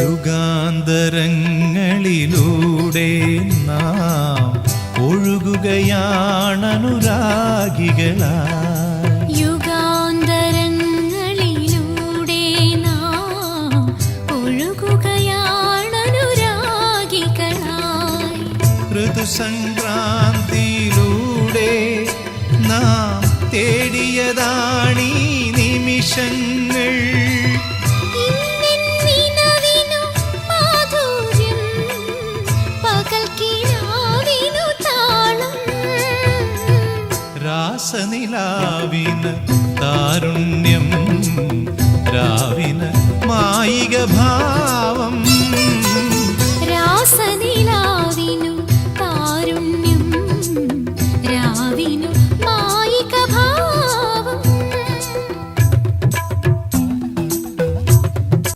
യുഗാന്തരങ്ങളിലൂടെ നാം ഒഴുകുകയാണനുരാഗികളാ യുഗാന്തരങ്ങളിലൂടെ നാം ഒഴുകുകയാണനുരാഗികളായി. ഋതുസംക്രാന്തിയിലൂടെ നാം തേടിയതാണീ രാസനിലാവിന് താരുണ്യം രാവിന മായിക ഭാ